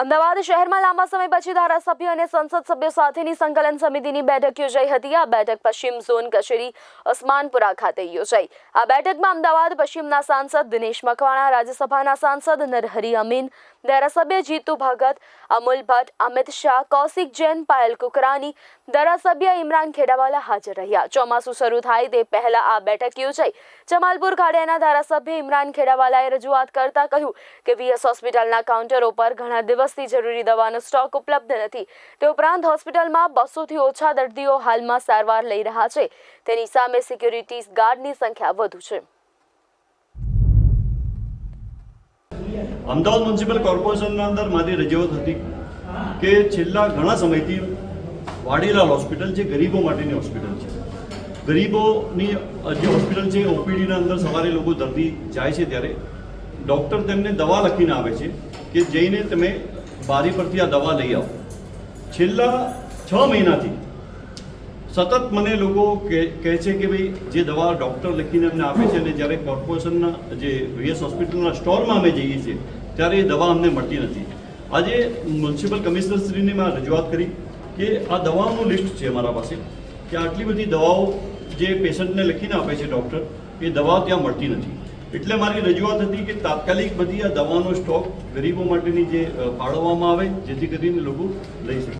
અમદાવાદ શહેરમાં લાંબા સમય પછી ધારાસભ્ય અને સંસદ સભ્યો સાથેની સંકલન સમિતિની બેઠક યોજાઈ હતી. આ બેઠક પશ્ચિમ ઝોન કચેરી ઓસમાનપુરા ખાતે યોજાઈ. આ બેઠકમાં અમદાવાદ પશ્ચિમના સાંસદ દિનેશ મકવાણા, રાજ્યસભાના સાંસદ નરહરી અમીન, ધારાસભ્ય જીતુ ભગત, અમુલ ભટ્ટ, અમિત શાહ, કૌશિક જૈન, પાયલ કુકરાની ધારાસભ્ય ઇમરાન ખેડાવાલા હાજર રહ્યા. ચોમાસું શરૂ થાય તે પહેલા આ બેઠક યોજાઈ. જમાલપુર ખાડેના ધારાસભ્ય ઇમરાન ખેડાવાલાએ રજૂઆત કરતા કહ્યું કે વીએસ હોસ્પિટલના કાઉન્ટરો પર ઘણા દિવસથી જરૂરી દવાનો સ્ટોક ઉપલબ્ધ નથી. તે ઉપરાંત હોસ્પિટલમાં બસોથી ઓછા દર્દીઓ હાલમાં સારવાર લઈ રહ્યા છે. તેની સામે સિક્યુરિટી ગાર્ડની સંખ્યા વધુ છે. અમદાવાદ મ્યુનિસિપલ કોર્પોરેશનના અંદર મારી રજૂઆત હતી કે છેલ્લા ઘણા સમયથી વાડીલાલ હોસ્પિટલ જે ગરીબો માટેની હોસ્પિટલ છે. ગરીબોની જે હોસ્પિટલ છે, ઓપીડીના અંદર સવારે લોકો દર્દી જાય છે ત્યારે ડૉક્ટર તેમને દવા લખીને આવે છે કે જઈને તમે બારી પરથી આ દવા લઈ આવો. છેલ્લા છ મહિનાથી સતત મને લોકો કહે છે કે ભાઈ, જે દવા ડૉક્ટર લખીને અમને આપે છે અને જ્યારે કોર્પોરેશનના, જે વીએસ હોસ્પિટલના સ્ટોરમાં અમે જઈએ છીએ, ત્યારે એ દવા અમને મળતી નથી. આજે મ્યુનિસિપલ કમિશનરશ્રીને મેં રજૂઆત કરી કે આ દવાઓનું લિસ્ટ છે અમારા પાસે, કે આટલી બધી દવાઓ જે પેશન્ટને લખીને આપે છે ડૉક્ટર, એ દવા ત્યાં મળતી નથી. એટલે મારી રજૂઆત હતી કે તાત્કાલિક બધી આ દવાનો સ્ટોક ગરીબો માટેની જે ફાળવવામાં આવે, જેથી કરીને લોકો લઈ શકે.